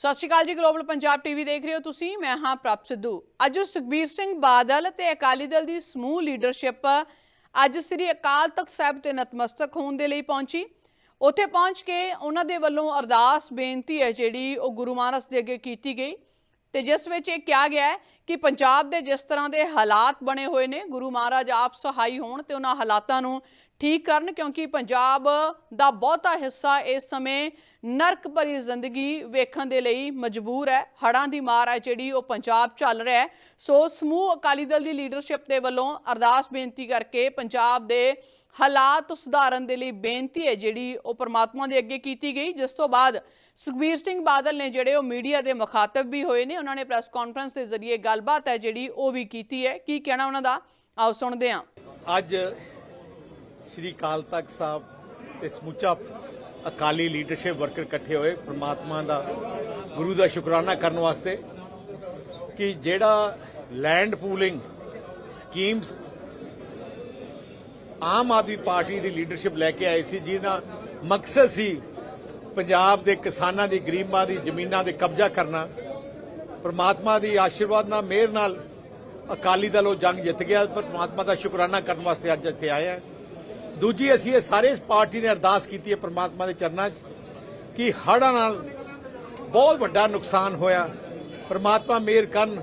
ਸਤਿ ਸ਼੍ਰੀ ਅਕਾਲ ਜੀ global Punjab TV ਦੇਖ ਰਹੇ ਹੋ ਤੁਸੀਂ, ਮੈਂ ਹਾਂ ਪ੍ਰਭ ਸਿੱਧੂ। ਅੱਜ ਸੁਖਬੀਰ ਸਿੰਘ ਬਾਦਲ ਤੇ ਅਕਾਲੀ ਦਲ ਦੀ ਸਮੂਹ ਲੀਡਰਸ਼ਿਪ ਅੱਜ ਸ੍ਰੀ ਅਕਾਲ ਤਖਤ ਸਾਹਿਬ ਤੇ ਨਤਮਸਤਕ ਹੋਣ ਦੇ ਲਈ ਪਹੁੰਚੀ। ਉੱਥੇ ਪਹੁੰਚ ਕੇ ਉਹਨਾਂ ਦੇ ਵੱਲੋਂ ਅਰਦਾਸ, ਬੇਨਤੀ ਹੈ ਜਿਹੜੀ ਉਹ ਗੁਰੂ ਮਹਾਰਾਜ ਦੇ ਅੱਗੇ ਕੀਤੀ ਗਈ। ਤੇ ਜਿਸ ਵਿੱਚ ਇਹ ਕਿਹਾ ਗਿਆ ਕਿ ਪੰਜਾਬ ਦੇ ਜਿਸ ਤਰ੍ਹਾਂ ਦੇ ਹਾਲਾਤ ਬਣੇ ਹੋਏ ਨੇ, ਗੁਰੂ ਮਹਾਰਾਜ ਆਪ ਸਹਾਈ ਹੋਣ ਤੇ ਉਹਨਾਂ ਹਾਲਾਤਾਂ ਨੂੰ ਠੀਕ ਕਰਨ, ਕਿਉਂਕਿ ਪੰਜਾਬ ਦਾ ਬਹੁਤਾ ਹਿੱਸਾ ਇਸ ਸਮੇਂ ਨਰਕ ਭਰੀ ਜ਼ਿੰਦਗੀ ਵੇਖਣ ਦੇ ਲਈ ਮਜਬੂਰ ਹੈ। ਹੜਾਂ ਦੀ ਮਾਰ ਹੈ ਜਿਹੜੀ ਉਹ ਪੰਜਾਬ ਚੱਲ ਰਿਹਾ ਹੈ। ਸੋ ਸਮੂਹ ਅਕਾਲੀ ਦਲ ਦੀ ਲੀਡਰਸ਼ਿਪ ਦੇ ਵੱਲੋਂ ਅਰਦਾਸ ਬੇਨਤੀ ਕਰਕੇ ਪੰਜਾਬ ਦੇ ਹਾਲਾਤ ਸੁਧਾਰਨ ਦੇ ਲਈ ਬੇਨਤੀ ਹੈ ਜਿਹੜੀ ਉਹ ਪਰਮਾਤਮਾ ਦੇ ਅੱਗੇ ਕੀਤੀ ਗਈ। ਜਿਸ ਤੋਂ ਬਾਅਦ ਸੁਖਬੀਰ ਸਿੰਘ ਬਾਦਲ ਨੇ ਜਿਹੜੇ ਉਹ ਮੀਡੀਆ ਦੇ ਮੁਖਾਤਬ ਵੀ ਹੋਏ ਨੇ, ਉਹਨਾਂ ਨੇ ਪ੍ਰੈਸ ਕਾਨਫਰੰਸ ਦੇ ਜ਼ਰੀਏ ਗੱਲਬਾਤ ਹੈ ਜਿਹੜੀ ਉਹ ਵੀ ਕੀਤੀ ਹੈ। ਕੀ ਕਹਿਣਾ ਉਹਨਾਂ ਦਾ? ਆਓ ਸੁਣਦੇ ਹਾਂ। ਅੱਜ ਸ਼੍ਰੀ ਅਕਾਲ ਤਖਤ ਸਾਹਿਬ ਤੇ ਸਮੁੱਚਾ ਅਕਾਲੀ ਲੀਡਰਸ਼ਿਪ ਵਰਕਰ ਇਕੱਠੇ ਹੋਏ ਪ੍ਰਮਾਤਮਾ ਦਾ, ਗੁਰੂ ਦਾ ਸ਼ੁਕਰਾਨਾ ਕਰਨ ਵਾਸਤੇ ਕਿ ਜਿਹੜਾ land pooling schemes Aam Aadmi Party ਦੀ ਲੀਡਰਸ਼ਿਪ ਲੈ ਕੇ ਆਈ ਸੀ, ਜਿਹਦਾ ਮਕਸਦ ਸੀ ਪੰਜਾਬ ਦੇ ਕਿਸਾਨਾਂ ਦੀ, ਗਰੀਬਾਂ ਦੀ, ਜ਼ਮੀਨਾਂ ਦੇ ਕਬਜ਼ਾ ਕਰਨਾ। ਪ੍ਰਮਾਤਮਾ ਦੀ ਆਸ਼ੀਰਵਾਦ ਨਾਲ, ਮਿਹਰ ਨਾਲ ਅਕਾਲੀ ਦਲ ਉਹ ਜੰਗ ਜਿੱਤ ਗਿਆ, ਪਰ ਪ੍ਰਮਾਤਮਾ ਦਾ ਸ਼ੁਕਰਾਨਾ ਕਰਨ ਵਾਸਤੇ ਅੱਜ ਇੱਥੇ ਆਇਆ। ਦੂਜੀ ਅਸੀਂ ਇਹ ਸਾਰੇ ਪਾਰਟੀ ਨੇ ਅਰਦਾਸ ਕੀਤੀ ਹੈ ਪ੍ਰਮਾਤਮਾ ਦੇ ਚਰਨਾਂ 'ਚ ਕਿ ਹੜ੍ਹਾਂ ਨਾਲ ਬਹੁਤ ਵੱਡਾ ਨੁਕਸਾਨ ਹੋਇਆ। ਪ੍ਰਮਾਤਮਾ ਮਿਹਰ ਕਰਨ,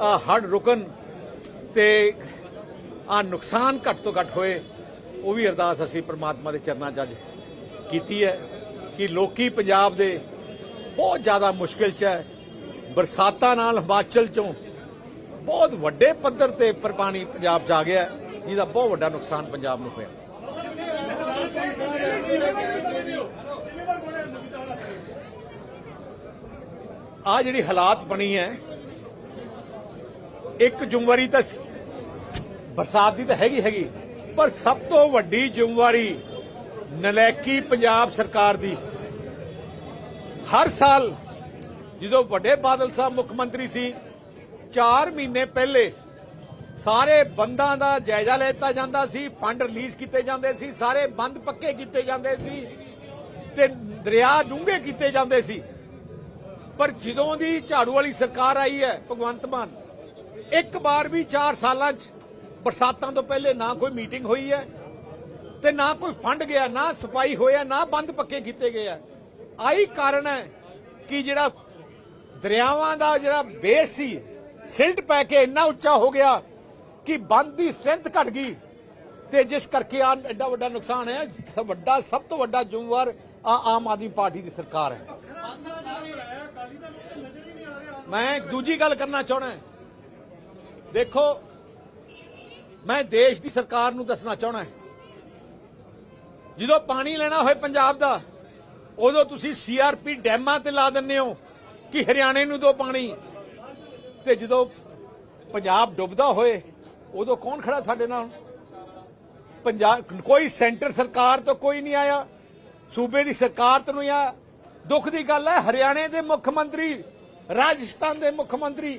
ਆਹ ਹੜ੍ਹ ਰੁਕਣ ਤੇ ਆ ਨੁਕਸਾਨ ਘੱਟ ਤੋਂ ਘੱਟ ਹੋਏ, ਉਹ ਵੀ ਅਰਦਾਸ ਅਸੀਂ ਪ੍ਰਮਾਤਮਾ ਦੇ ਚਰਨਾਂ 'ਚ ਅੱਜ ਕੀਤੀ ਹੈ ਕਿ ਲੋਕੀ ਪੰਜਾਬ ਦੇ ਬਹੁਤ ਜ਼ਿਆਦਾ ਮੁਸ਼ਕਿਲ 'ਚ ਹੈ। ਬਰਸਾਤਾਂ ਨਾਲ ਹਿਮਾਚਲ 'ਚੋਂ ਬਹੁਤ ਵੱਡੇ ਪੱਧਰ ਤੇ ਪਰ ਪਾਣੀ ਪੰਜਾਬ 'ਚ ਆ ਗਿਆ ਜਿਹਦਾ ਬਹੁਤ ਵੱਡਾ ਨੁਕਸਾਨ ਪੰਜਾਬ ਨੂੰ ਹੋਇਆ। ਆ ਜਿਹੜੀ ਹਾਲਾਤ ਬਣੀ ਹੈ, ਇੱਕ ਜ਼ਿੰਮੇਵਾਰੀ ਤਾਂ ਬਰਸਾਤ ਦੀ ਤਾਂ ਹੈਗੀ ਹੈਗੀ। ਪਰ ਸਭ ਤੋਂ ਵੱਡੀ ਜ਼ਿੰਮੇਵਾਰੀ ਨਲੈਕੀ ਪੰਜਾਬ ਸਰਕਾਰ ਦੀ। ਹਰ ਸਾਲ ਜਦੋਂ ਵੱਡੇ ਬਾਦਲ ਸਾਹਿਬ ਮੁੱਖ ਮੰਤਰੀ ਸੀ 4 ਮਹੀਨੇ ਪਹਿਲੇ ਸਾਰੇ ਬੰਦਾਂ ਦਾ ਜਾਇਜ਼ਾ ਲੈਤਾ ਜਾਂਦਾ ਸੀ, ਫੰਡ ਰਿਲੀਜ਼ ਕੀਤੇ ਜਾਂਦੇ ਸੀ, ਸਾਰੇ ਬੰਦ ਪੱਕੇ ਕੀਤੇ ਜਾਂਦੇ ਸੀ ਤੇ ਦਰਿਆ ਡੂੰਘੇ ਕੀਤੇ ਜਾਂਦੇ ਸੀ। ਪਰ ਜਦੋਂ ਦੀ ਝਾੜੂ ਵਾਲੀ ਸਰਕਾਰ ਆਈ ਹੈ, ਭਗਵੰਤ ਮਾਨ, ਇੱਕ ਵਾਰ ਵੀ 4 ਸਾਲਾਂ 'ਚ ਬਰਸਾਤਾਂ ਤੋਂ ਪਹਿਲੇ ਨਾ ਕੋਈ ਮੀਟਿੰਗ ਹੋਈ ਹੈ ਤੇ ਨਾ ਕੋਈ ਫੰਡ ਗਿਆ, ਨਾ ਸਫ਼ਾਈ ਹੋਇਆ, ਨਾ ਬੰਦ ਪੱਕੇ ਕੀਤੇ ਗਏ ਆ। ਆਹੀ ਕਾਰਨ ਹੈ ਕਿ ਜਿਹੜਾ ਦਰਿਆਵਾਂ ਦਾ ਜਿਹੜਾ ਬੇਸ ਸੀ, ਸਿਲਟ ਪੈ ਕੇ ਇੰਨਾ ਉੱਚਾ ਹੋ ਗਿਆ ਕਿ ਬੰਦ ਦੀ ਸਟਰੈਂਥ ਘਟ ਗਈ ਤੇ ਜਿਸ ਕਰਕੇ ਆ ਐਡਾ ਵੱਡਾ ਨੁਕਸਾਨ ਹੈ ਸਭ ਵੱਡਾ, ਸਭ ਤੋਂ ਵੱਡਾ ਜ਼ਿੰਮੇਵਾਰ ਆ ਆਮ ਆਦਮੀ ਪਾਰਟੀ ਦੀ ਸਰਕਾਰ ਹੈ। ਮੈਂ ਦੂਜੀ ਗੱਲ ਕਰਨਾ ਚਾਹਣਾ ਦੇਖੋ, ਮੈਂ ਦੇਸ਼ ਦੀ ਸਰਕਾਰ ਨੂੰ ਦੱਸਣਾ ਚਾਹਣਾ ਜਦੋਂ ਪਾਣੀ ਲੈਣਾ ਹੋਏ ਪੰਜਾਬ ਦਾ, ਉਦੋਂ ਤੁਸੀਂ ਸੀਆਰਪੀ ਡੈਮਾਂ ਤੇ ਲਾ ਦਿੰਦੇ ਹੋ ਕਿ ਹਰਿਆਣੇ ਨੂੰ ਦੋ ਪਾਣੀ। ਤੇ ਜਦੋਂ ਪੰਜਾਬ ਡੁੱਬਦਾ ਹੋਏ, ਉਦੋਂ ਕੌਣ ਖੜਾ ਸਾਡੇ ਨਾਲ? ਪੰਜਾਬ, ਕੋਈ ਸੈਂਟਰ ਸਰਕਾਰ ਤੋਂ ਕੋਈ ਨਹੀਂ ਆਇਆ। ਸੂਬੇ ਦੀ ਸਰਕਾਰ ਤੋਂ ਨਹੀਂ ਆਇਆ। ਦੁੱਖ ਦੀ ਗੱਲ ਹੈ, ਹਰਿਆਣੇ ਦੇ ਮੁੱਖ ਮੰਤਰੀ, ਰਾਜਸਥਾਨ ਦੇ ਮੁੱਖ ਮੰਤਰੀ,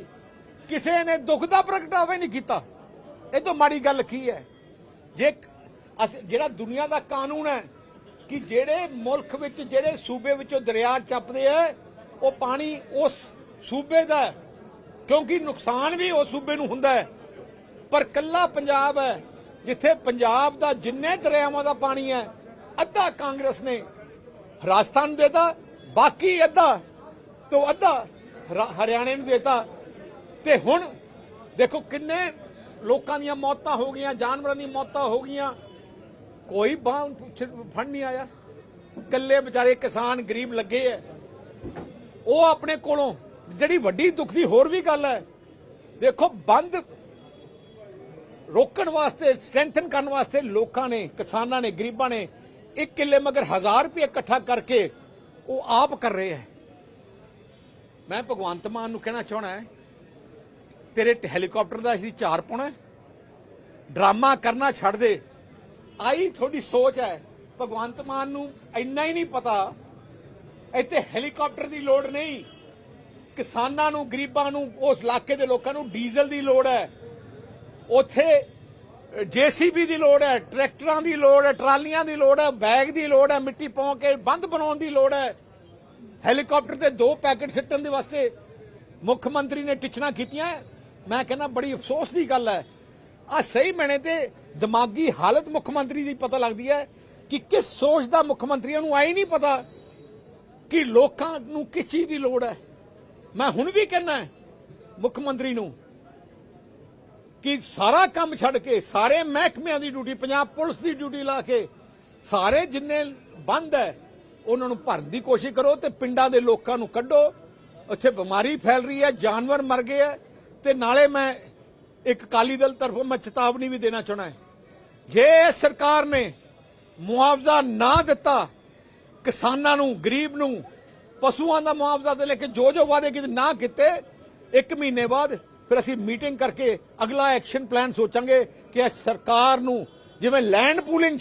ਕਿਸੇ ਨੇ ਦੁੱਖ ਦਾ ਪ੍ਰਗਟਾਵਾ ਨਹੀਂ ਕੀਤਾ। ਇਹ ਤੋਂ ਮਾੜੀ ਗੱਲ ਕੀ ਹੈ? ਜੇ ਜਿਹੜਾ ਦੁਨੀਆ ਦਾ ਕਾਨੂੰਨ ਹੈ ਕਿ ਜਿਹੜੇ ਮੁਲਕ ਵਿੱਚ, ਜਿਹੜੇ ਸੂਬੇ ਵਿੱਚੋਂ ਦਰਿਆ ਚੱਪਦੇ ਆ, ਉਹ ਪਾਣੀ ਉਸ ਸੂਬੇ ਦਾ ਕਿਉਂਕਿ ਨੁਕਸਾਨ ਵੀ ਉਸ ਸੂਬੇ ਨੂੰ ਹੁੰਦਾ ਹੈ। ਪਰ ਕੱਲਾ ਪੰਜਾਬ ਹੈ, ਜਿੱਥੇ ਪੰਜਾਬ ਦਾ ਜਿੰਨੇ ਦਰਿਆਵਾਂ ਦਾ ਪਾਣੀ ਹੈ, ਅੱਧਾ ਕਾਂਗਰਸ ਨੇ ਰਾਜਸਥਾਨ ਨੂੰ ਦੇਤਾ ਬਾਕੀ ਅੱਧਾ ਤੋਂ ਅੱਧਾ ਹਰਿਆਣੇ ਨੂੰ ਦੇਤਾ। ਤੇ ਹੁਣ ਦੇਖੋ ਕਿੰਨੇ ਲੋਕਾਂ ਦੀਆਂ ਮੌਤਾਂ ਹੋ ਗਈਆਂ, ਜਾਨਵਰਾਂ ਦੀਆਂ ਮੌਤਾਂ ਹੋ ਗਈਆਂ। ਕੋਈ ਬਾਹ ਫੰਡ ਨਹੀਂ ਆਇਆ। ਕੱਲੇ ਵਿਚਾਰੇ ਕਿਸਾਨ ਗਰੀਬ ਲੱਗੇ ਐ। ਉਹ ਆਪਣੇ ਕੋਲੋਂ ਜਿਹੜੀ ਵੱਡੀ ਦੁੱਖ ਦੀ ਹੋਰ ਵੀ ਗੱਲ ਹੈ ਦੇਖੋ ਬੰਦ ਰੋਕਣ ਵਾਸਤੇ, ਸਟਰੈਂਥਨ ਕਰਨ ਵਾਸਤੇ ਲੋਕਾਂ ਨੇ, ਕਿਸਾਨਾਂ ਨੇ, ਗਰੀਬਾਂ ਨੇ ਇੱਕ ਕਿੱਲੇ ਮਗਰ 1000 ਰੁਪਏ ਇਕੱਠਾ ਕਰਕੇ ਉਹ ਆਪ ਕਰ ਰਹੇ ਹੈ। ਮੈਂ ਭਗਵੰਤ ਮਾਨ ਨੂੰ ਕਹਿਣਾ ਚਾਹਣਾ ਹੈ, ਤੇਰੇ ਟ- ਹੈਲੀਕਾਪਟਰ ਦਾ ਅਸੀਂ ਚਾਰ ਪਾਉਣਾ ਡਰਾਮਾ ਕਰਨਾ ਛੱਡ ਦੇ। ਆਈ ਤੁਹਾਡੀ ਸੋਚ ਹੈ। ਭਗਵੰਤ ਮਾਨ ਨੂੰ ਇੰਨਾ ਹੀ ਨਹੀਂ ਪਤਾ, ਇੱਥੇ ਹੈਲੀਕਾਪਟਰ ਦੀ ਲੋੜ ਨਹੀਂ। ਕਿਸਾਨਾਂ ਨੂੰ, ਗਰੀਬਾਂ ਨੂੰ, ਉਸ ਇਲਾਕੇ ਦੇ ਲੋਕਾਂ ਨੂੰ ਡੀਜ਼ਲ ਦੀ ਲੋੜ ਹੈ। ਉੱਥੇ ਜੀਸੀਬੀ ਦੀ ਲੋੜ ਹੈ, ਟਰੈਕਟਰਾਂ ਦੀ ਲੋੜ ਹੈ, ਟਰਾਲੀਆਂ ਦੀ ਲੋੜ ਹੈ, ਬੈਗ ਦੀ ਲੋੜ ਹੈ, ਮਿੱਟੀ ਪਾਉ ਕੇ ਬੰਦ ਬਣਾਉਣ ਦੀ ਲੋੜ ਹੈ। ਹੈਲੀਕਾਪਟਰ ਤੇ ਦੋ ਪੈਕੇਟ ਸਿੱਟਣ ਦੇ ਵਾਸਤੇ ਮੁੱਖ ਮੰਤਰੀ ਨੇ ਟਿਚਣਾ ਕੀਤੀਆਂ। ਮੈਂ ਕਹਿੰਦਾ ਬੜੀ ਅਫਸੋਸ ਦੀ ਗੱਲ ਹੈ। ਆ ਸਹੀ ਮੈਨੇ ਤੇ ਦਿਮਾਗੀ ਹਾਲਤ ਮੁੱਖ ਮੰਤਰੀ ਦੀ ਪਤਾ ਲੱਗਦੀ ਹੈ ਕਿ ਕਿਸ ਸੋਚ ਦਾ ਮੁੱਖ ਮੰਤਰੀਆਂ ਨੂੰ ਆਈ ਨਹੀਂ ਪਤਾ ਕਿ ਲੋਕਾਂ ਨੂੰ ਕਿਸ ਚੀਜ਼ ਦੀ ਲੋੜ ਹੈ। ਮੈਂ ਹੁਣ ਵੀ ਕਹਿੰਦਾ ਮੁੱਖ ਮੰਤਰੀ ਨੂੰ ਕਿ ਸਾਰਾ ਕੰਮ ਛੱਡ ਕੇ ਸਾਰੇ ਮਹਿਕਮਿਆਂ ਦੀ ਡਿਊਟੀ, ਪੰਜਾਬ ਪੁਲਿਸ ਦੀ ਡਿਊਟੀ ਲਾ ਕੇ ਸਾਰੇ ਜਿੰਨੇ ਬੰਦ ਹੈ, ਉਹਨਾਂ ਨੂੰ ਭਰਨ ਦੀ ਕੋਸ਼ਿਸ਼ ਕਰੋ ਤੇ ਪਿੰਡਾਂ ਦੇ ਲੋਕਾਂ ਨੂੰ ਕੱਢੋ। ਉੱਥੇ ਬਿਮਾਰੀ ਫੈਲ ਰਹੀ ਹੈ, ਜਾਨਵਰ ਮਰ ਗਏ ਹੈ ਤੇ ਨਾਲੇ ਮੈਂ ਇੱਕ ਅਕਾਲੀ ਦਲ ਤਰਫੋਂ ਮੈਂ ਚੇਤਾਵਨੀ ਵੀ ਦੇਣਾ ਚਾਹਣਾ ਹੈ। ਜੇ ਸਰਕਾਰ ਨੇ ਮੁਆਵਜ਼ਾ ਨਾ ਦਿੱਤਾ, ਕਿਸਾਨਾਂ ਨੂੰ, ਗਰੀਬ ਨੂੰ, ਪਸ਼ੂਆਂ ਦਾ ਮੁਆਵਜ਼ਾ ਦੇ ਲੈ ਕੇ ਜੋ ਜੋ ਵਾਅਦੇ ਕੀਤੇ ਨਾ ਕੀਤੇ, ਇੱਕ ਮਹੀਨੇ ਬਾਅਦ ਫਿਰ ਅਸੀਂ ਮੀਟਿੰਗ ਕਰਕੇ ਅਗਲਾ ਐਕਸ਼ਨ ਪਲਾਨ ਸੋਚਾਂਗੇ ਕਿ ਇਹ ਸਰਕਾਰ ਨੂੰ ਜਿਵੇਂ ਲੈਂਡ ਪੂਲਿੰਗ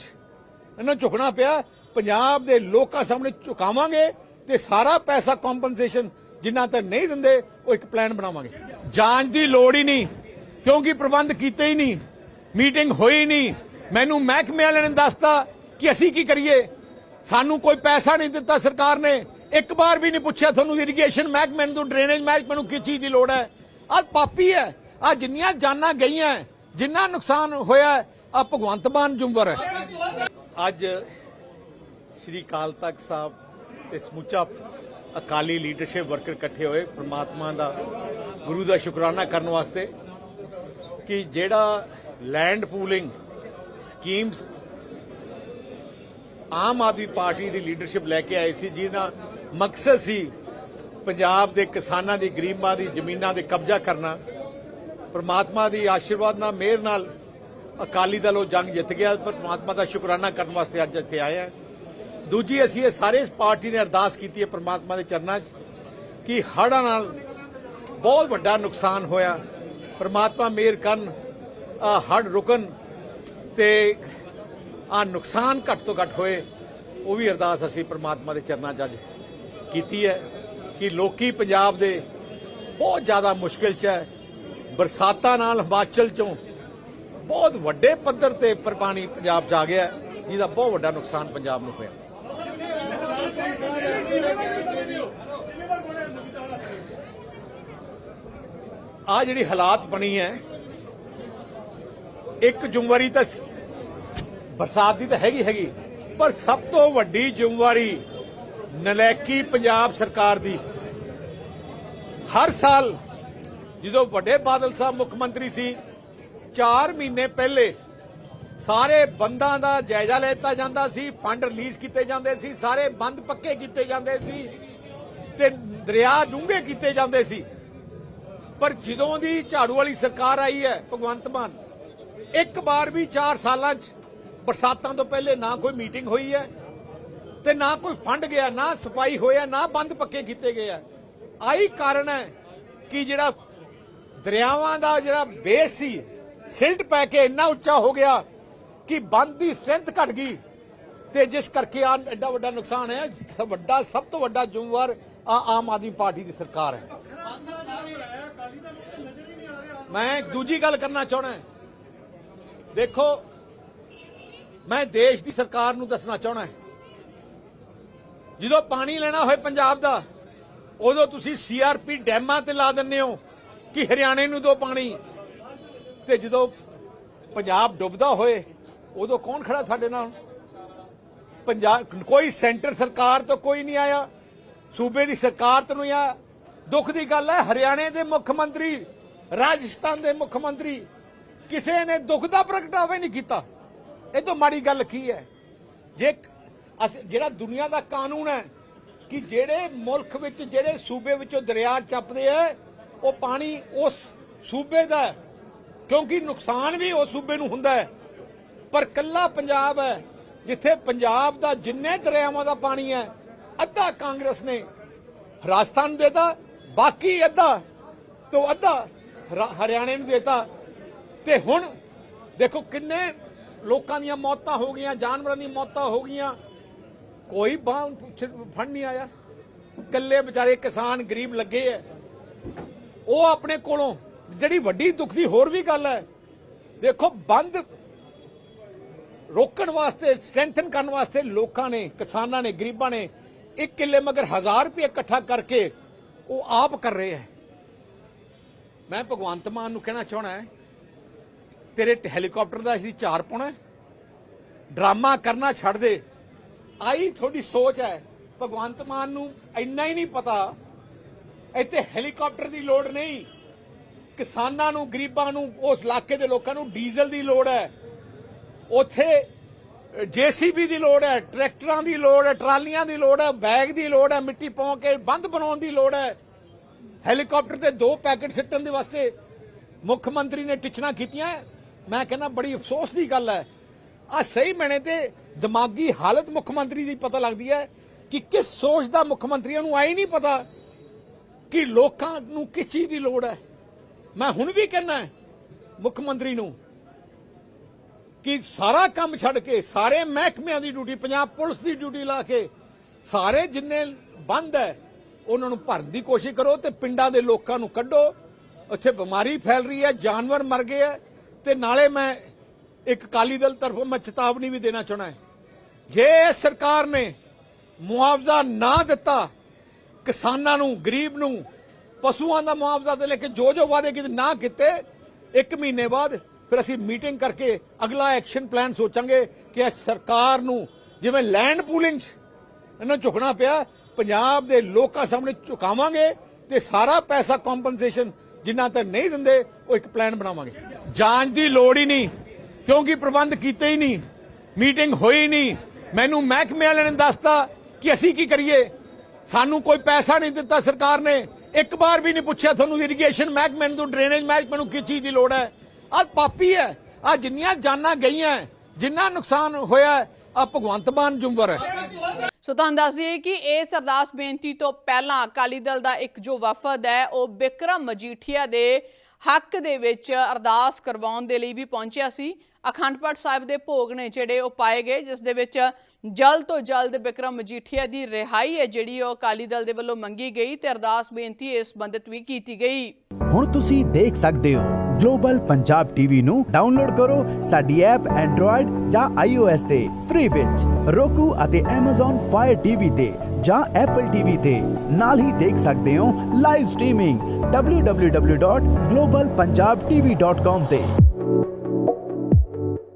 ਇਹਨਾਂ ਨੂੰ ਝੁਕਣਾ ਪਿਆ, ਪੰਜਾਬ ਦੇ ਲੋਕਾਂ ਸਾਹਮਣੇ ਝੁਕਾਵਾਂਗੇ ਤੇ ਸਾਰਾ ਪੈਸਾ ਕੰਪਨਸੇਸ਼ਨ ਜਿੰਨਾ ਤੱਕ ਨਹੀਂ ਦਿੰਦੇ, ਉਹ ਇੱਕ ਪਲਾਨ ਬਣਾਵਾਂਗੇ। ਜਾਂਚ ਦੀ ਲੋੜ ਹੀ ਨਹੀਂ, ਕਿਉਂਕਿ ਪ੍ਰਬੰਧ ਕੀਤੇ ਹੀ ਨਹੀਂ, ਮੀਟਿੰਗ ਹੋਈ ਨਹੀਂ। ਮੈਨੂੰ ਮਹਿਕਮੇ ਵਾਲਿਆਂ ਨੇ ਦੱਸਤਾ ਕਿ ਅਸੀਂ ਕੀ ਕਰੀਏ? ਸਾਨੂੰ ਕੋਈ ਪੈਸਾ ਨਹੀਂ ਦਿੱਤਾ ਸਰਕਾਰ ਨੇ। ਇੱਕ ਵਾਰ ਵੀ ਨਹੀਂ ਪੁੱਛਿਆ ਤੁਹਾਨੂੰ ਇਰੀਗੇਸ਼ਨ ਮਹਿਕਮੇ ਨੂੰ ਡਰੇਨੇਜ ਮਹਿਕਮੇ ਨੂੰ ਕਿਸ ਚੀਜ਼ ਦੀ ਲੋੜ ਹੈ। ਆ ਪਾਪੀ ਹੈ ਆ ਜਿੰਨੀਆਂ ਜਾਨਾਂ ਗਈਆਂ, ਜਿੰਨਾ ਨੁਕਸਾਨ ਹੋਇਆ ਆ ਭਗਵੰਤ ਮਾਨ ਜੁੰਵਰ। ਹੈ ਅੱਜ ਸ਼੍ਰੀ ਕਾਲ ਤਖਤ ਸਾਹਿਬ ਤੇ ਸਮੁੱਚਾ ਅਕਾਲੀ ਲੀਡਰਸ਼ਿਪ ਵਰਕਰ ਇਕੱਠੇ ਹੋਏ ਪ੍ਰਮਾਤਮਾ ਦਾ, ਗੁਰੂ ਦਾ ਸ਼ੁਕਰਾਨਾ ਕਰਨ ਵਾਸਤੇ ਕਿ ਜਿਹੜਾ land pooling schemes Aam Aadmi Party ਦੀ ਲੀਡਰਸ਼ਿਪ ਲੈ ਕੇ ਆਈ ਸੀ, ਜਿਹਦਾ ਮਕਸਦ ਸੀ ਪੰਜਾਬ ਦੇ ਕਿਸਾਨਾਂ ਦੀ, ਗਰੀਬਾਂ ਦੀ, ਜ਼ਮੀਨਾਂ ਦੇ ਕਬਜ਼ਾ ਕਰਨਾ, ਪ੍ਰਮਾਤਮਾ ਦੀ ਆਸ਼ੀਰਵਾਦ ਨਾਲ, ਮਿਹਰ ਨਾਲ ਅਕਾਲੀ ਦਲ ਉਹ ਜੰਗ ਜਿੱਤ ਗਿਆ। ਪ੍ਰਮਾਤਮਾ ਦਾ ਸ਼ੁਕਰਾਨਾ ਕਰਨ ਵਾਸਤੇ ਅੱਜ ਇੱਥੇ ਆਏ ਆ ਦੂਜੀ, ਅਸੀਂ ਇਹ ਸਾਰੇ ਪਾਰਟੀ ਨੇ ਅਰਦਾਸ ਕੀਤੀ ਹੈ ਪ੍ਰਮਾਤਮਾ ਦੇ ਚਰਨਾਂ 'ਚ ਕਿ ਹੜ੍ਹਾਂ ਨਾਲ ਬਹੁਤ ਵੱਡਾ ਨੁਕਸਾਨ ਹੋਇਆ। ਪ੍ਰਮਾਤਮਾ ਮਿਹਰ ਕਰਨ, ਆ ਹੜ੍ਹ ਰੁਕਣ ਤੇ ਆ ਨੁਕਸਾਨ ਘੱਟ ਤੋਂ ਘੱਟ ਹੋਏ, ਉਹ ਵੀ ਅਰਦਾਸ ਅਸੀਂ ਪ੍ਰਮਾਤਮਾ ਦੇ ਚਰਨਾਂ 'ਚ ਅੱਜ ਕੀਤੀ ਹੈ। ਕਿ ਲੋਕੀ ਪੰਜਾਬ ਦੇ ਬਹੁਤ ਜ਼ਿਆਦਾ ਮੁਸ਼ਕਿਲ 'ਚ ਹੈ। ਬਰਸਾਤਾਂ ਨਾਲ ਹਿਮਾਚਲ 'ਚੋਂ ਬਹੁਤ ਵੱਡੇ ਪੱਧਰ ਤੇ ਪਰ ਪਾਣੀ ਪੰਜਾਬ 'ਚ ਆ ਗਿਆ ਜਿਹਦਾ ਬਹੁਤ ਵੱਡਾ ਨੁਕਸਾਨ ਪੰਜਾਬ ਨੂੰ ਹੋਇਆ। ਆ ਜਿਹੜੀ ਹਾਲਾਤ ਬਣੀ ਹੈ, ਇੱਕ ਜ਼ਿੰਮੇਵਾਰੀ ਤਾਂ ਬਰਸਾਤ ਦੀ ਤਾਂ ਹੈਗੀ ਹੈਗੀ। ਪਰ ਸਭ ਤੋਂ ਵੱਡੀ ਜ਼ਿੰਮੇਵਾਰੀ ਨਲੈਕੀ ਪੰਜਾਬ ਸਰਕਾਰ ਦੀ। ਹਰ ਸਾਲ ਜਦੋਂ ਵੱਡੇ ਬਾਦਲ ਸਾਹਿਬ ਮੁੱਖ ਮੰਤਰੀ ਸੀ 4 ਮਹੀਨੇ ਪਹਿਲੇ ਸਾਰੇ ਬੰਦਾਂ ਦਾ ਜਾਇਜ਼ਾ ਲੈਤਾ ਜਾਂਦਾ ਸੀ, ਫੰਡ ਰਿਲੀਜ਼ ਕੀਤੇ ਜਾਂਦੇ ਸੀ, ਸਾਰੇ ਬੰਦ ਪੱਕੇ ਕੀਤੇ ਜਾਂਦੇ ਸੀ ਤੇ ਦਰਿਆ ਡੂੰਘੇ ਕੀਤੇ ਜਾਂਦੇ ਸੀ। ਪਰ ਜਦੋਂ ਦੀ ਝਾੜੂ ਵਾਲੀ ਸਰਕਾਰ ਆਈ ਹੈ, ਭਗਵੰਤ ਮਾਨ, ਇੱਕ ਵਾਰ ਵੀ 4 ਸਾਲਾਂ 'ਚ ਬਰਸਾਤਾਂ ਤੋਂ ਪਹਿਲੇ ਨਾ ਕੋਈ ਮੀਟਿੰਗ ਹੋਈ ਹੈ ਤੇ ਨਾ ਕੋਈ ਫੰਡ ਗਿਆ, ਨਾ ਸਫ਼ਾਈ ਹੋਇਆ, ਨਾ ਬੰਦ ਪੱਕੇ ਕੀਤੇ ਗਏ ਆ। ਆਹੀ ਕਾਰਨ ਹੈ ਕਿ ਜਿਹੜਾ ਦਰਿਆਵਾਂ ਦਾ ਜਿਹੜਾ ਬੇਸ ਸੀ, ਸਿਲਟ ਪੈ ਕੇ ਇੰਨਾ ਉੱਚਾ ਹੋ ਗਿਆ ਕਿ ਬੰਦ ਦੀ ਸਟਰੈਂਥ ਘਟ ਗਈ। ਤੇ ਜਿਸ ਕਰਕੇ ਆ ਐਡਾ ਵੱਡਾ ਨੁਕਸਾਨ ਹੈ, ਸਭ ਵੱਡਾ, ਸਭ ਤੋਂ ਵੱਡਾ ਜ਼ਿੰਮੇਵਾਰ ਆ ਆਮ ਆਦਮੀ ਪਾਰਟੀ ਦੀ ਸਰਕਾਰ ਹੈ। ਮੈਂ ਦੂਜੀ ਗੱਲ ਕਰਨਾ ਚਾਹਣਾ ਦੇਖੋ, ਮੈਂ ਦੇਸ਼ ਦੀ ਸਰਕਾਰ ਨੂੰ ਦੱਸਣਾ ਚਾਹਣਾ ਜਦੋਂ ਪਾਣੀ ਲੈਣਾ ਹੋਏ ਪੰਜਾਬ ਦਾ, ਉਦੋਂ ਤੁਸੀਂ ਸੀਆਰਪੀ ਡੈਮਾਂ ਤੇ ਲਾ ਦਿੰਦੇ ਹੋ ਕਿ ਹਰਿਆਣੇ ਨੂੰ ਦੋ ਪਾਣੀ। ਤੇ ਜਦੋਂ ਪੰਜਾਬ ਡੁੱਬਦਾ ਹੋਏ, ਉਦੋਂ ਕੌਣ ਖੜਾ ਸਾਡੇ ਨਾਲ? ਪੰਜਾਬ, ਕੋਈ ਸੈਂਟਰ ਸਰਕਾਰ ਤੋਂ ਕੋਈ ਨਹੀਂ ਆਇਆ, ਸੂਬੇ ਦੀ ਸਰਕਾਰ ਤੋਂ ਨਹੀਂ ਆਇਆ। ਦੁੱਖ ਦੀ ਗੱਲ ਹੈ, ਹਰਿਆਣੇ ਦੇ ਮੁੱਖ ਮੰਤਰੀ, ਰਾਜਸਥਾਨ ਦੇ ਮੁੱਖ ਮੰਤਰੀ, ਕਿਸੇ ਨੇ ਦੁੱਖ ਦਾ ਪ੍ਰਗਟਾਵਾ ਨਹੀਂ ਕੀਤਾ। ਇਹ ਤੋਂ ਮਾੜੀ ਗੱਲ ਕੀ ਹੈ? ਜੇ ਅਸੀਂ ਜਿਹੜਾ ਦੁਨੀਆ ਦਾ ਕਾਨੂੰਨ ਹੈ ਕਿ ਜਿਹੜੇ ਮੁਲਕ ਵਿੱਚ, ਜਿਹੜੇ ਸੂਬੇ ਵਿੱਚੋਂ ਦਰਿਆ ਚੱਪਦੇ ਆ, ਉਹ ਪਾਣੀ ਉਸ ਸੂਬੇ ਦਾ ਕਿਉਂਕਿ ਨੁਕਸਾਨ ਵੀ ਉਸ ਸੂਬੇ ਨੂੰ ਹੁੰਦਾ ਹੈ। ਪਰ ਕੱਲਾ ਪੰਜਾਬ ਹੈ, ਜਿੱਥੇ ਪੰਜਾਬ ਦਾ ਜਿੰਨੇ ਦਰਿਆਵਾਂ ਦਾ ਪਾਣੀ ਹੈ, ਅੱਧਾ ਕਾਂਗਰਸ ਨੇ ਰਾਜਸਥਾਨ ਨੂੰ ਦੇਤਾ, ਬਾਕੀ ਅੱਧਾ ਤੋਂ ਅੱਧਾ ਹਰਿਆਣੇ ਨੂੰ ਦੇਤਾ। ਤੇ ਹੁਣ ਦੇਖੋ ਕਿੰਨੇ ਲੋਕਾਂ ਦੀਆਂ ਮੌਤਾਂ ਹੋ ਗਈਆਂ, ਜਾਨਵਰਾਂ ਦੀਆਂ ਮੌਤਾਂ ਹੋ ਗਈਆਂ। ਕੋਈ ਬਾਹ ਫੜ ਨਹੀਂ ਆਇਆ। ਕੱਲੇ ਵਿਚਾਰੇ ਕਿਸਾਨ ਗਰੀਬ ਲੱਗੇ ਐ। ਉਹ ਆਪਣੇ ਕੋਲੋਂ ਜਿਹੜੀ ਵੱਡੀ ਦੁੱਖ ਦੀ ਹੋਰ ਵੀ ਗੱਲ ਹੈ ਦੇਖੋ, ਬੰਦ ਰੋਕਣ ਵਾਸਤੇ ਸਟਰੈਂਥਨ ਕਰਨ ਵਾਸਤੇ ਲੋਕਾਂ ਨੇ, ਕਿਸਾਨਾਂ ਨੇ, ਗਰੀਬਾਂ ਨੇ ਇੱਕ ਕਿੱਲੇ ਮਗਰ 1000 ਰੁਪਏ ਇਕੱਠਾ ਕਰਕੇ ਉਹ ਆਪ ਕਰ ਰਹੇ ਹੈ ਮੈਂ ਭਗਵੰਤ ਮਾਨ ਨੂੰ ਕਹਿਣਾ ਚਾਹਣਾ ਹੈ ਤੇਰੇ ਤੇ ਹੈਲੀਕਾਪਟਰ ਦਾ ਅਸੀਂ ਚਾਰ ਪਾਉਣਾ ਡਰਾਮਾ ਕਰਨਾ ਛੱਡ ਦੇ। ਆਈ ਤੁਹਾਡੀ ਸੋਚ ਹੈ। ਭਗਵੰਤ ਮਾਨ ਨੂੰ ਇੰਨਾ ਹੀ ਨਹੀਂ ਪਤਾ, ਇੱਥੇ ਹੈਲੀਕਾਪਟਰ ਦੀ ਲੋੜ ਨਹੀਂ। ਕਿਸਾਨਾਂ ਨੂੰ, ਗਰੀਬਾਂ ਨੂੰ, ਉਸ ਇਲਾਕੇ ਦੇ ਲੋਕਾਂ ਨੂੰ ਡੀਜ਼ਲ ਦੀ ਲੋੜ ਹੈ। ਉਥੇ ਜੀਸੀਬੀ ਦੀ ਲੋੜ ਹੈ, ਟਰੈਕਟਰਾਂ ਦੀ ਲੋੜ ਹੈ, ਟਰਾਲੀਆਂ ਦੀ ਲੋੜ ਹੈ, ਬੈਗ ਦੀ ਲੋੜ ਹੈ, ਮਿੱਟੀ ਪਾਉ ਕੇ ਬੰਦ ਬਣਾਉਣ ਦੀ ਲੋੜ ਹੈ। ਹੈਲੀਕਾਪਟਰ ਤੇ ਦੋ ਪੈਕੇਟ ਸਿੱਟਣ ਦੇ ਵਾਸਤੇ ਮੁੱਖ ਮੰਤਰੀ ਨੇ ਟਿਚਣਾ ਕੀਤੀਆਂ। ਮੈਂ ਕਹਿੰਦਾ ਬੜੀ ਅਫਸੋਸ ਦੀ ਗੱਲ ਹੈ। ਆ ਸਹੀ ਮੈਨੇ ਤੇ ਦਿਮਾਗੀ ਹਾਲਤ ਮੁੱਖ ਮੰਤਰੀ ਦੀ ਪਤਾ ਲੱਗਦੀ ਹੈ ਕਿ ਕਿਸ ਸੋਚ ਦਾ ਮੁੱਖ ਮੰਤਰੀਆਂ ਨੂੰ ਆਈ ਨਹੀਂ ਪਤਾ ਕਿ ਲੋਕਾਂ ਨੂੰ ਕਿਸ ਚੀਜ਼ ਦੀ ਲੋੜ ਹੈ। ਮੈਂ ਹੁਣ ਵੀ ਕਹਿੰਦਾ ਮੁੱਖ ਮੰਤਰੀ ਨੂੰ ਕਿ ਸਾਰਾ ਕੰਮ ਛੱਡ ਕੇ, ਸਾਰੇ ਮਹਿਕਮਿਆਂ ਦੀ ਡਿਊਟੀ, ਪੰਜਾਬ ਪੁਲਿਸ ਦੀ ਡਿਊਟੀ ਲਾ ਕੇ ਸਾਰੇ ਜਿੰਨੇ ਬੰਦ ਹੈ, ਉਹਨਾਂ ਨੂੰ ਭਰਨ ਦੀ ਕੋਸ਼ਿਸ਼ ਕਰੋ ਤੇ ਪਿੰਡਾਂ ਦੇ ਲੋਕਾਂ ਨੂੰ ਕੱਢੋ। ਉੱਥੇ ਬਿਮਾਰੀ ਫੈਲ ਰਹੀ ਹੈ, ਜਾਨਵਰ ਮਰ ਗਏ ਹੈ ਤੇ ਨਾਲੇ ਮੈਂ ਇੱਕ ਕਾਲੀ ਦਲ ਤਰਫੋਂ ਮੈਂ ਚੇਤਾਵਨੀ ਵੀ ਦੇਣਾ ਚਾਹਣਾ ਹੈ। ਜੇ ਸਰਕਾਰ ਨੇ ਮੁਆਵਜ਼ਾ ਨਾ ਦਿੱਤਾ, ਕਿਸਾਨਾਂ ਨੂੰ, ਗਰੀਬ ਨੂੰ, ਪਸ਼ੂਆਂ ਦਾ ਮੁਆਵਜ਼ਾ ਦੇ ਲੈ ਕੇ ਜੋ ਜੋ ਵਾਅਦੇ ਕੀਤੇ ਨਾ ਕੀਤੇ, ਇੱਕ ਮਹੀਨੇ ਬਾਅਦ ਫਿਰ ਅਸੀਂ ਮੀਟਿੰਗ ਕਰਕੇ ਅਗਲਾ ਐਕਸ਼ਨ ਪਲਾਨ ਸੋਚਾਂਗੇ ਕਿ ਇਹ ਸਰਕਾਰ ਨੂੰ ਜਿਵੇਂ ਲੈਂਡ ਪੂਲਿੰਗ ਇਹਨਾਂ ਝੁਕਣਾ ਪਿਆ, ਪੰਜਾਬ ਦੇ ਲੋਕਾਂ ਸਾਹਮਣੇ ਝੁਕਾਵਾਂਗੇ ਤੇ ਸਾਰਾ ਪੈਸਾ ਕੰਪਨਸੇਸ਼ਨ ਜਿੰਨਾ ਤੱਕ ਨਹੀਂ ਦਿੰਦੇ, ਉਹ ਇੱਕ ਪਲਾਨ ਬਣਾਵਾਂਗੇ। ਜਾਂਚ ਦੀ ਲੋੜ ਹੀ ਨਹੀਂ। ਕਿਉਂਕਿ ਪ੍ਰਬੰਧ ਕੀਤੇ ਹੀ ਨਹੀਂ ਮੀਟਿੰਗ ਹੋਈ ਨਹੀਂ। ਮੈਨੂੰ ਮਹਿਕਮੇ ਵਾਲਿਆਂ ਨੇ ਦੱਸਤਾ ਕਿ ਅਸੀਂ ਕੀ ਕਰੀਏ? ਸਾਨੂੰ ਕੋਈ ਪੈਸਾ ਨਹੀਂ ਦਿੱਤਾ ਸਰਕਾਰ ਨੇ। ਇੱਕ ਵਾਰ ਵੀ ਨਹੀਂ ਪੁੱਛਿਆ ਤੁਹਾਨੂੰ ਇਰੀਗੇਸ਼ਨ ਮਹਿਕਮੇ ਨੂੰ ਡਰੇਨੇਜ ਮਹਿਕਮੇ ਨੂੰ ਕਿਸ ਚੀਜ਼ ਦੀ ਲੋੜ ਹੈ? ਆ ਪਾਪੀ ਹੈ। ਆ ਜਿੰਨੀਆਂ ਜਾਨਾਂ ਗਈਆਂ, ਜਿੰਨਾ ਨੁਕਸਾਨ ਹੋਇਆ ਆ ਭਗਵੰਤ ਮਾਨ ਜੁੰਵਰ ਹੈ। ਸੋ ਤੁਹਾਨੂੰ ਦੱਸ ਦਈਏ ਕਿ ਇਸ ਅਰਦਾਸ ਬੇਨਤੀ ਤੋਂ ਪਹਿਲਾਂ ਅਕਾਲੀ ਦਲ ਦਾ ਇੱਕ ਜੋ ਵਫਦ ਹੈ, ਉਹ ਬਿਕਰਮ ਮਜੀਠੀਆ ਦੇ ਹੱਕ ਦੇ ਵਿੱਚ ਅਰਦਾਸ ਕਰਵਾਉਣ ਦੇ ਲਈ ਵੀ ਪਹੁੰਚਿਆ ਸੀ। ਅਖੰਡ ਪਾਠ ਸਾਹਿਬ ਦੇ ਭੋਗ ਨੇ ਜਿਹੜੇ ਉਹ ਪਾਏ ਗਏ, ਜਿਸ ਦੇ ਵਿੱਚ ਜਲਦ ਤੋਂ ਜਲਦ ਬਿਕਰਮ ਮਜੀਠੀਆ ਦੀ ਰਿਹਾਈ ਹੈ, ਜਿਹੜੀ ਉਹ ਅਕਾਲੀ ਦਲ ਦੇ ਵੱਲੋਂ ਮੰਗੀ ਗਈ ਤੇ ਅਰਦਾਸ ਬੇਨਤੀ ਇਸ ਸੰਬੰਧਿਤ ਵੀ ਕੀਤੀ ਗਈ। ਹੁਣ ਤੁਸੀਂ ਦੇਖ ਸਕਦੇ ਹੋ ਗਲੋਬਲ ਪੰਜਾਬ ਟੀਵੀ ਨੂੰ ਡਾਊਨਲੋਡ ਕਰੋ ਸਾਡੀ ਐਪ ਐਂਡਰੋਇਡ ਜਾਂ iOS ਤੇ ਫ੍ਰੀ ਵਿੱਚ। Roku ਅਤੇ Amazon Fire TV ਤੇ ਜਾਂ Apple TV ਤੇ। ਨਾਲ ਹੀ ਦੇਖ ਸਕਦੇ ਹੋ ਲਾਈਵ ਸਟ੍ਰੀਮਿੰਗ www.globalpunjabtv.com ਤੇ।